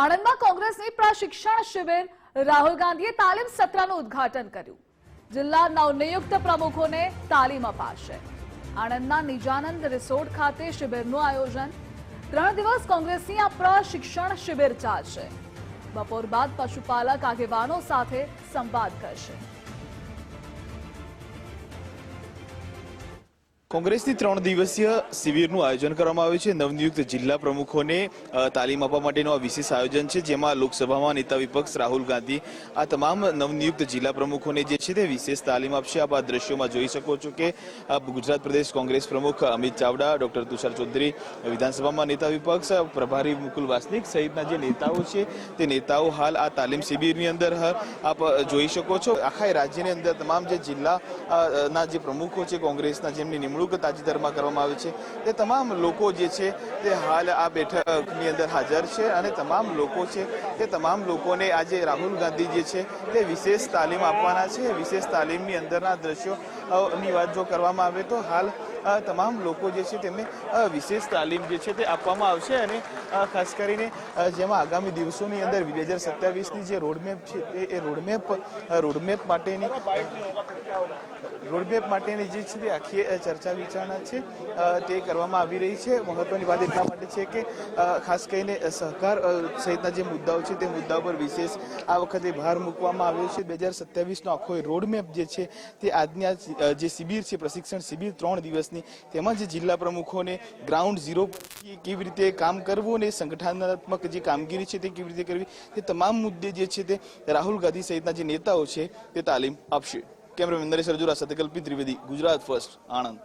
આણંદમાં કોંગ્રેસની પ્રશિક્ષણ શિબિર રાહુલ ગાંધીએ તાલીમ સત્રનું ઉદ્ઘાટન કર્યું. જિલ્લા નવનિયુક્ત પ્રમુખોને તાલીમ અપાશે. આણંદના નિજાનંદ રિસોર્ટ ખાતે શિબિરનું આયોજન. ત્રણ દિવસ કોંગ્રેસની આ પ્રશિક્ષણ શિબિર ચાલશે. બપોર બાદ પશુપાલક આગેવાનો સાથે સંવાદ કરશે. કોંગ્રેસની ત્રણ દિવસીય શિબિરનું આયોજન કરવામાં આવ્યું છે. નવનિયુક્ત જિલ્લા પ્રમુખોને તાલીમ આપવા માટેનું આ વિશેષ આયોજન છે, જેમાં લોકસભામાં નેતા વિપક્ષ રાહુલ ગાંધી, આ તમામ નવનિયુક્ત જિલ્લા પ્રમુખોને જે છે તે વિશેષ તાલીમ આપશે. આપ આ દ્રશ્યોમાં જોઈ શકો છો કે ગુજરાત પ્રદેશ કોંગ્રેસ પ્રમુખ અમિત ચાવડા, ડોક્ટર તુષાર ચૌધરી, વિધાનસભામાં નેતા વિપક્ષ પ્રભારી મુકુલ વાસનિક સહિતના જે નેતાઓ છે, તે નેતાઓ હાલ આ તાલીમ શિબિરની અંદર આપ જોઈ શકો છો. આખા રાજ્યની અંદર તમામ જે જિલ્લાના જે પ્રમુખો છે કોંગ્રેસના, જેમની નિમણૂક તાજેતરમાં કરવામાં આવી છે. તે તમામ લોકો જે છે, તે હાલ આ બેઠકની અંદર હાજર છે અને તમામ લોકો છે, તે તમામ લોકોને આજે રાહુલ ગાંધી જે છે, તે વિશેષ તાલીમ આપવાના છે. વિશેષ તાલીમની અંદરના દ્રશ્યો ની વાત જો કરવામાં આવે તો હાલ તમામ લોકો જે છે તેમને વિશેષ તાલીમ જે છે તે આપવામાં આવશે અને ખાસ કરીને જેમાં આગામી દિવસોની અંદર બે હજાર સત્યાવીસની જે રોડમેપ છે તે, એ રોડમેપ રોડમેપ માટેની રોડમેપ માટેની જે છે તે આખી ચર્ચા વિચારણા છે તે કરવામાં આવી રહી છે. મહત્વની વાત એટલા માટે છે કે ખાસ કરીને સહકાર સહિતના જે મુદ્દાઓ છે તે મુદ્દા પર વિશેષ આ વખતે ભાર મૂકવામાં આવ્યો છે. બે હજાર સત્યાવીસનો આખો રોડમેપ જે છે તે આજની જે શિબિર છે, પ્રશિક્ષણ શિબિર ત્રણ દિવસની તેમાં તેમજ જિલ્લા પ્રમુખોને ગ્રાઉન્ડ ઝીરો કેવી રીતે કામ કરવું અને સંગઠનાત્મક જે કામગીરી છે તે કેવી રીતે કરવી, તે તમામ મુદ્દે જે છે તે રાહુલ ગાંધી સહિતના જે નેતાઓ છે તે તાલીમ આપશે. કેમેરામેન નરેશ રજુરા સાથે કલ્પિત ત્રિવેદી, ગુજરાત ફર્સ્ટ, આણંદ.